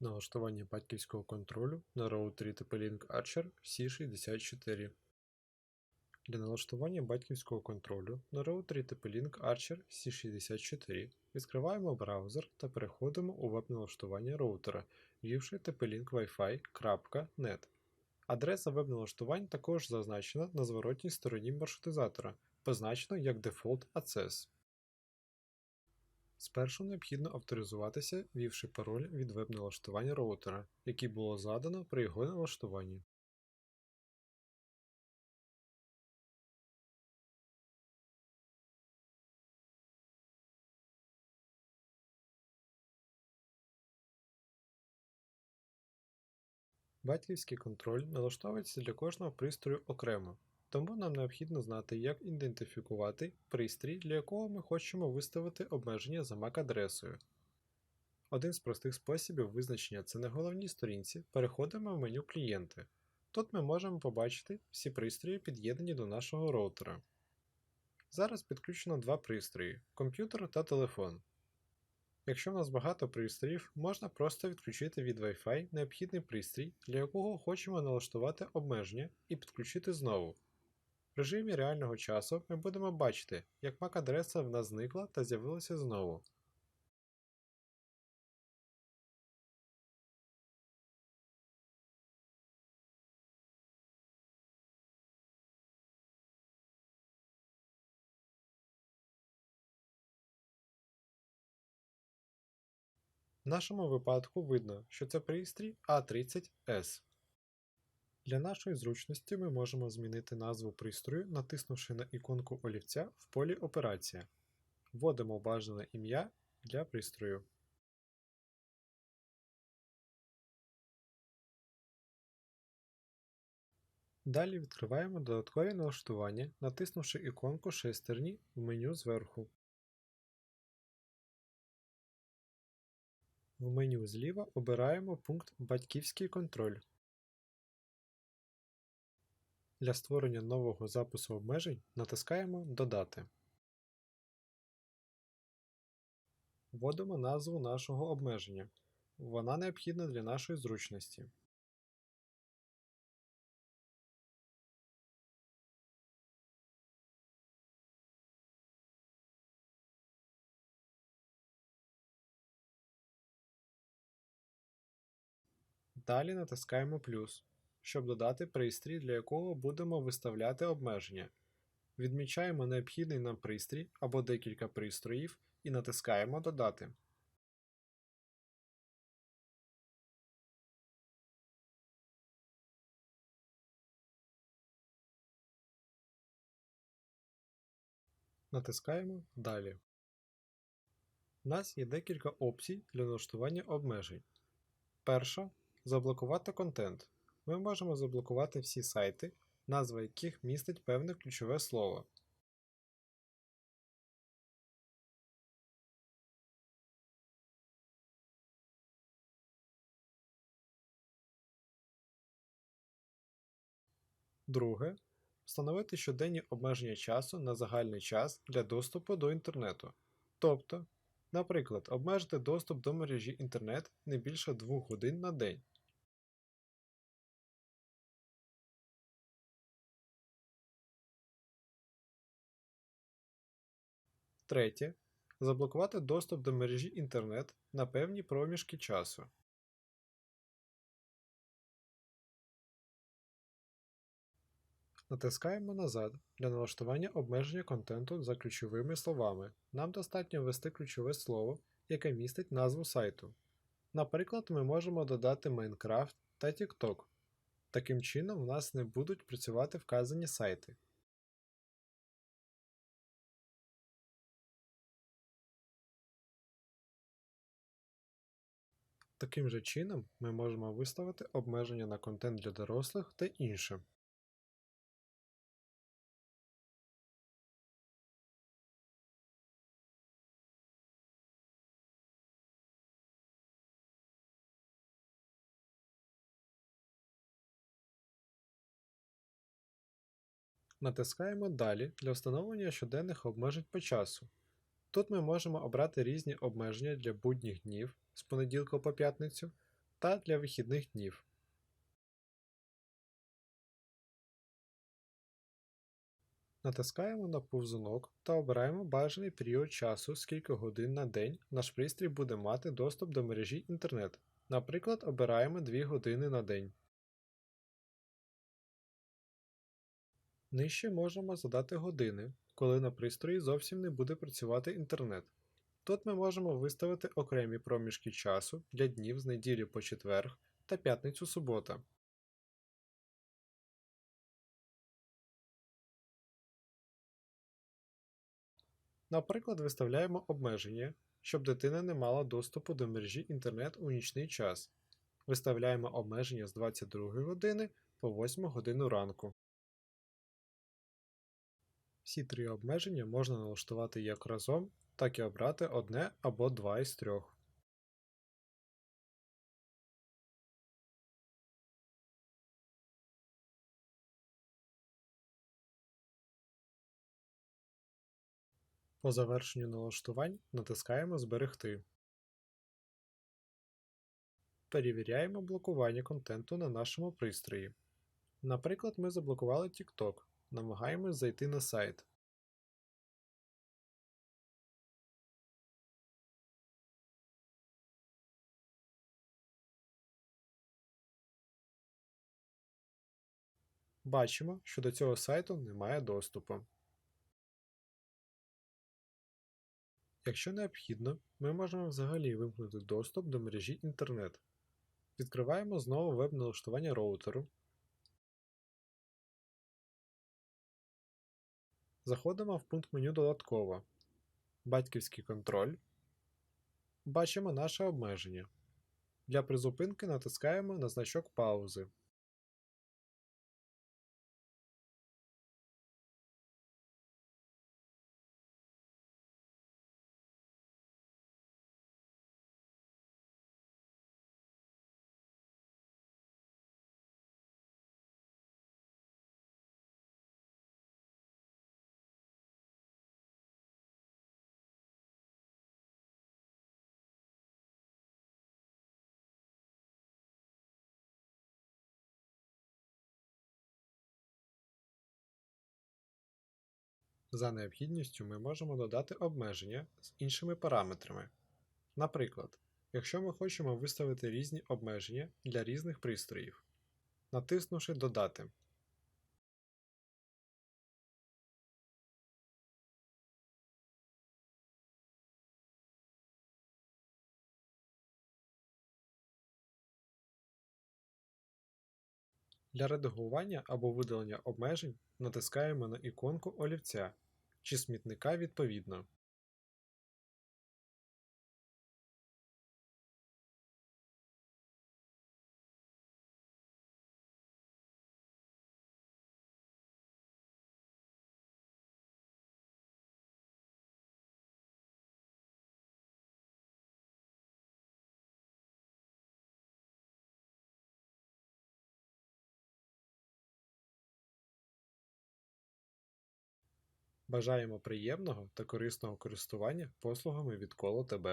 Налаштування батьківського контролю на роутері TP-Link Archer C64. Для налаштування батьківського контролю на роутері TP-Link Archer C64 відкриваємо браузер та переходимо у веб-налаштування роутера, ввівши tplinkwifi.net. Адреса веб-налаштувань також зазначена на зворотній стороні маршрутизатора, позначено як Default Access. Спершу необхідно авторизуватися, ввівши пароль від веб-налаштування роутера, який було задано при його налаштуванні. Батьківський контроль налаштовується для кожного пристрою окремо, тому нам необхідно знати, як ідентифікувати пристрій, для якого ми хочемо виставити обмеження за MAC-адресою. Один з простих способів визначення це на головній сторінці переходимо в меню Клієнти. Тут ми можемо побачити всі пристрої, під'єднані до нашого роутера. Зараз підключено два пристрої комп'ютер та телефон. Якщо в нас багато пристроїв, можна просто відключити від Wi-Fi необхідний пристрій, для якого хочемо налаштувати обмеження, і підключити знову. В режимі реального часу ми будемо бачити, як MAC-адреса в нас зникла та з'явилася знову. В нашому випадку видно, що це пристрій A30S. Для нашої зручності ми можемо змінити назву пристрою, натиснувши на іконку олівця в полі Операція. Вводимо бажане ім'я для пристрою. Далі відкриваємо додаткові налаштування, натиснувши іконку шестерні в меню зверху. В меню зліва обираємо пункт Батьківський контроль. Для створення нового запису обмежень натискаємо Додати. Вводимо назву нашого обмеження. Вона необхідна для нашої зручності. Далі натискаємо плюс, щоб додати пристрій, для якого будемо виставляти обмеження. Відмічаємо необхідний нам пристрій або декілька пристроїв і натискаємо Додати. Натискаємо Далі. У нас є декілька опцій для налаштування обмежень. Перша Заблокувати контент. Ми можемо заблокувати всі сайти, назва яких містить певне ключове слово. Друге. Встановити щоденні обмеження часу на загальний час для доступу до інтернету. Тобто, наприклад, обмежити доступ до мережі інтернет не більше 2 годин на день. Третє. Заблокувати доступ до мережі інтернет на певні проміжки часу. Натискаємо назад для налаштування обмеження контенту за ключовими словами. Нам достатньо ввести ключове слово, яке містить назву сайту. Наприклад, ми можемо додати Minecraft та TikTok. Таким чином, в нас не будуть працювати вказані сайти. Таким же чином ми можемо виставити обмеження на контент для дорослих та інше. Натискаємо Далі для встановлення щоденних обмежень по часу. Тут ми можемо обрати різні обмеження для будніх днів з понеділка по п'ятницю та для вихідних днів. Натискаємо на повзунок та обираємо бажаний період часу, скільки годин на день наш пристрій буде мати доступ до мережі інтернет. Наприклад, обираємо 2 години на день. Нижче можемо задати години, коли на пристрої зовсім не буде працювати інтернет. Тут ми можемо виставити окремі проміжки часу для днів з неділі по четверг та п'ятницю субота. Наприклад, виставляємо обмеження, щоб дитина не мала доступу до мережі інтернет у нічний час. Виставляємо обмеження з 22 години по 8 годину ранку. Всі три обмеження можна налаштувати як разом, так і обрати одне або два із трьох. По завершенню налаштувань натискаємо Зберегти. Перевіряємо блокування контенту на нашому пристрої. Наприклад, ми заблокували TikTok. Намагаємось зайти на сайт. Бачимо, що до цього сайту немає доступу. Якщо необхідно, ми можемо взагалі вимкнути доступ до мережі інтернет. Відкриваємо знову веб-налаштування роутеру. Заходимо в пункт меню Додатково. Батьківський контроль. Бачимо наше обмеження. Для призупинки натискаємо на значок паузи. За необхідністю ми можемо додати обмеження з іншими параметрами. Наприклад, якщо ми хочемо виставити різні обмеження для різних пристроїв, натиснувши Додати. Для редагування або видалення обмежень натискаємо на іконку олівця чи смітника відповідно. Бажаємо приємного та корисного користування послугами від Коло ТБ.